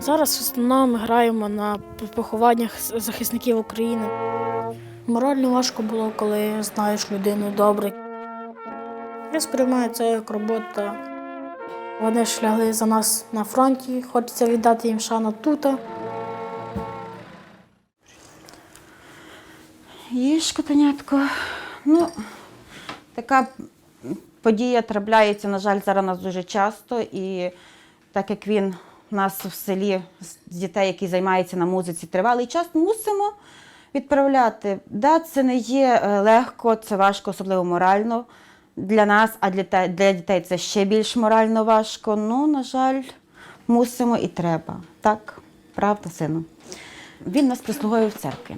Зараз в основному ми граємо на похованнях захисників України. Морально важко було, коли знаєш людину добре. Я сприймаю це як робота. Вони ж лягли за нас на фронті, хочеться віддати їм шану тут. Їж, котенятко. Ну, така подія трапляється, на жаль, зараз у нас дуже часто. І так як він у нас в селі з дітей, які займаються на музиці, тривалий час, мусимо відправляти. Да, це не є е, легко, це важко, особливо морально для нас, а для, для дітей це ще більш морально важко. Ну, на жаль, мусимо і треба. Так, правда, сину. Він нас прислугує в церкві.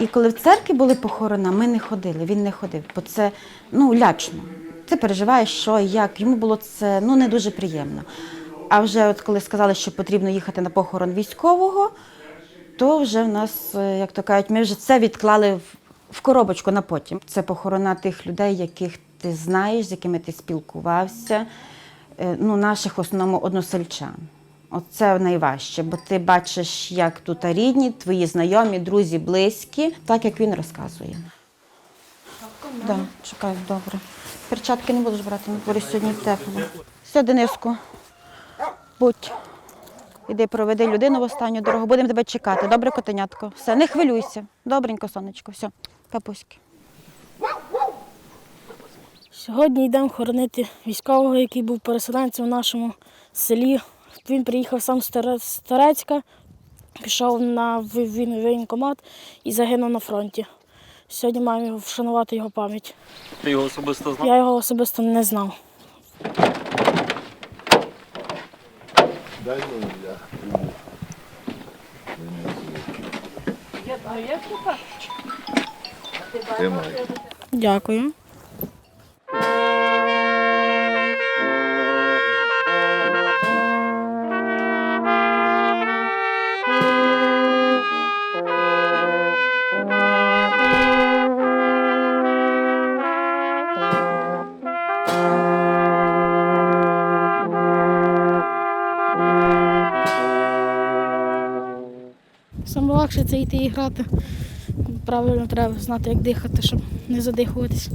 І коли в церкві були похорона, ми не ходили, він не ходив, бо це ну, лячно. Ти переживаєш, що і як. Йому було це ну, не дуже приємно. А вже от коли сказали, що потрібно їхати на похорон військового, то вже в нас, е, як то кажуть, ми вже це відклали в, коробочку на потім. Це похорона тих людей, яких ти знаєш, з якими ти спілкувався, е, ну, наших в основному односельчан. Оце найважче, бо ти бачиш, як тут рідні, твої знайомі, друзі, близькі, так як він розказує. Да, чекай, добре. Перчатки не будеш брати, дворі сьогодні тепло. Все, Дениску, будь. Іди проведи людину в останню дорогу. Будемо тебе чекати. Добре, котенятко. Все, не хвилюйся. Добренько, сонечко. Все, капуськи. Сьогодні йдемо хоронити військового, який був переселенцем в нашому селі. Він приїхав сам з Торецька, пішов на воєнкомат і загинув на фронті. Сьогодні маємо його вшанувати його пам'ять. Ти його особисто знав? Я його особисто не знав. Дай ну я. Дякую. Легше це йти і грати. Правильно треба знати, як дихати, щоб не задихуватись.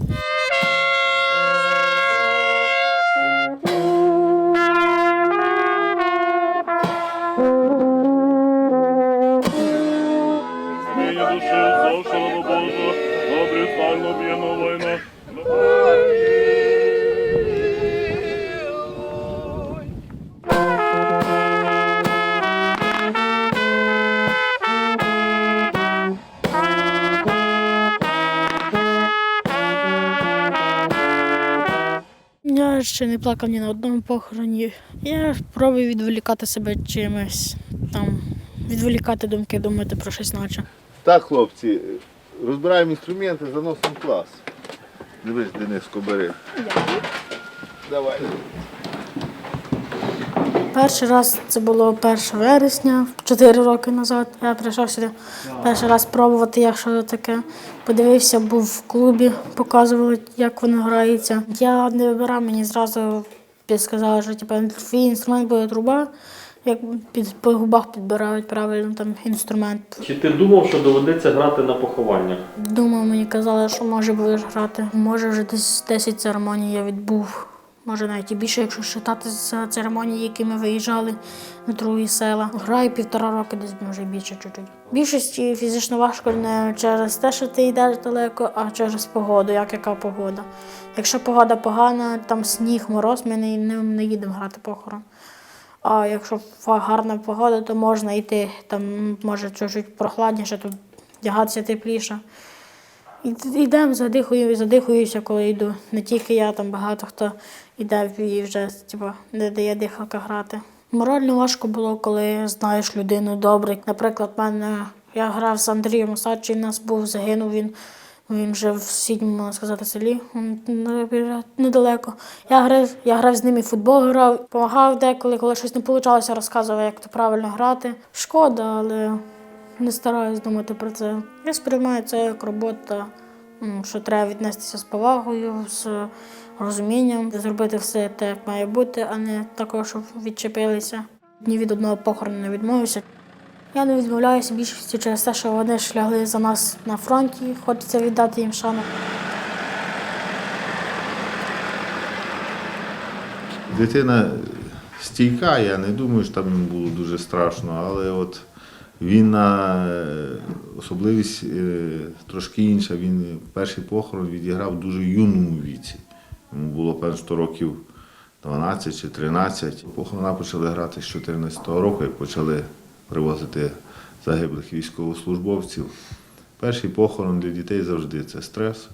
Ще не плакав ні на одному похороні. Я пробую відволікати себе чимось, там, відволікати думки, думати про щось наче. Так, хлопці, розбираємо інструменти, заносимо клас. Дивись, Дениско, бери. Давай. Перший раз це було 1 вересня, 4 роки назад. Я прийшов сюди перший раз пробувати, як що таке. Подивився, був в клубі, показували, як воно грається. Я не вибирав, мені зразу сказали, що типу, твій інструмент буде труба, як під, по губах підбирають правильно там інструмент. Чи ти думав, що доведеться грати на похованнях? Думав, мені казали, що може будеш грати. Може вже десь 10 церемоній я відбув. Може навіть і більше, якщо вважати з церемонії, які ми виїжджали на другі села. Граю півтора роки, десь може більше чуть-чуть. Більшості фізично важко не через те, що ти йдеш далеко, а через погоду, як яка погода. Якщо погода погана, там сніг, мороз, ми не, не, не їдемо грати похорон. А якщо гарна погода, то можна йти, там може чуть-чуть прохладніше, тут вдягатися тепліше. І йдемо, задихую, задихуюся, коли йду. Не тільки я, там багато хто йде і вже типу, не дає дихалка грати. Морально важко було, коли знаєш людину добре. Наприклад, в мене я грав з Андрієм Осадчий, нас був загинув він. Він вже в сусідньому, можна сказати, селі недалеко. Я грав, я грав з ними в футбол, грав, допомагав деколи, коли щось не вийшло, розказував, як то правильно грати. Шкода, але не стараюсь думати про це. Я сприймаю це як робота. що треба віднестися з повагою, з розумінням, зробити все так, як має бути, а не такого, щоб відчепилися. Ні від одного похорону не відмовився. Я не відмовляюся більшості через те, що вони ж лягли за нас на фронті, хочеться віддати їм шану. Дитина стійка, я не думаю, що там було дуже страшно, але от війна, е, особливість е, трошки інша. Він перший похорон відіграв в дуже юному віці. Йому було певно 100 років 12 чи 13. Похорона почали грати з 14 року, як почали привозити загиблих військовослужбовців. Перший похорон для дітей завжди це стрес.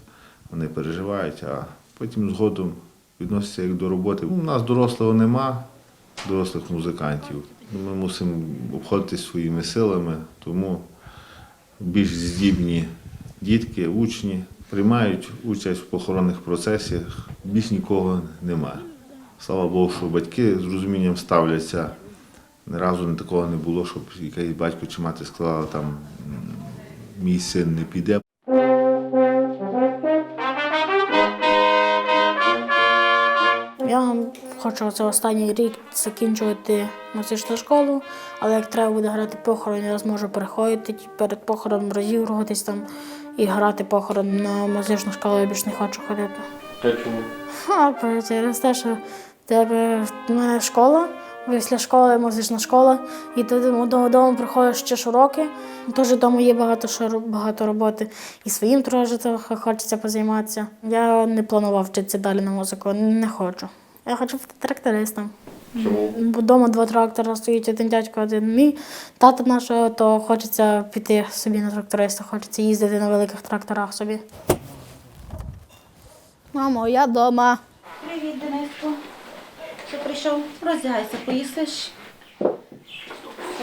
Вони переживають, а потім згодом відносяться як до роботи. У нас дорослого нема, дорослих музикантів. Ми мусимо обходитись своїми силами, тому більш здібні дітки, учні приймають участь в похоронних процесах, більш нікого немає. Слава Богу, що батьки з розумінням ставляться. Ні разу такого не було, щоб якийсь батько чи мати сказала, там мій син не піде. Хочу це останній рік закінчувати музичну школу, але як треба буде грати похорон, я зможу переходити перед похороном розігруватись там і грати похорон на музичну школу, я більше не хочу ходити. А чому? А, через те, що в тебе в мене школа, після школи музична школа, і ти додому приходиш ще ж уроки. Теж вдома є багато що багато роботи. І своїм теж трохи хочеться позайматися. Я не планував вчитися далі на музику, не хочу. Я хочу бути трактористом. Чому? Бо вдома два трактора стоїть, один дядько, один мій. Тата нашого, то хочеться піти собі на тракториста, хочеться їздити на великих тракторах собі. Мамо, я вдома. Привіт, Дениско. Що прийшов? Роздягайся, поїсиш.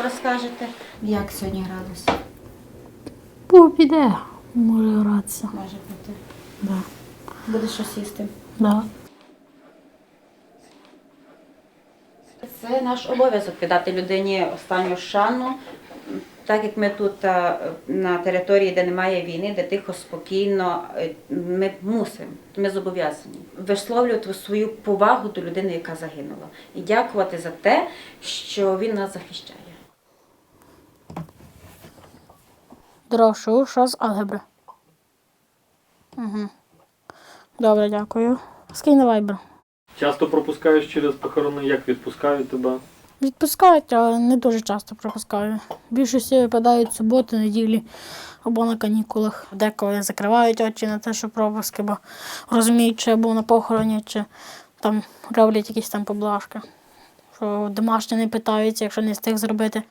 Розкажете, як сьогодні гралося. Бо піде, може гратися. Може бути. Да. Будеш щось їсти. Да. Це наш обов'язок віддати людині останню шану. Так як ми тут е, на території, де немає війни, де тихо, спокійно, е, ми мусимо, ми зобов'язані висловлювати свою повагу до людини, яка загинула, і дякувати за те, що він нас захищає. Дрошу, що з алгебри. Угу. Добре, дякую. Скинь на вайбер. Часто пропускаєш через похорони, як відпускають тебе? Відпускають, але не дуже часто пропускаю. Більшості випадають суботи, неділі або на канікулах. Деколи закривають очі на те, що пропуски, бо розуміють, чи я був на похороні, чи там роблять якісь там поблажки. Що домашні не питаються, якщо не встиг зробити.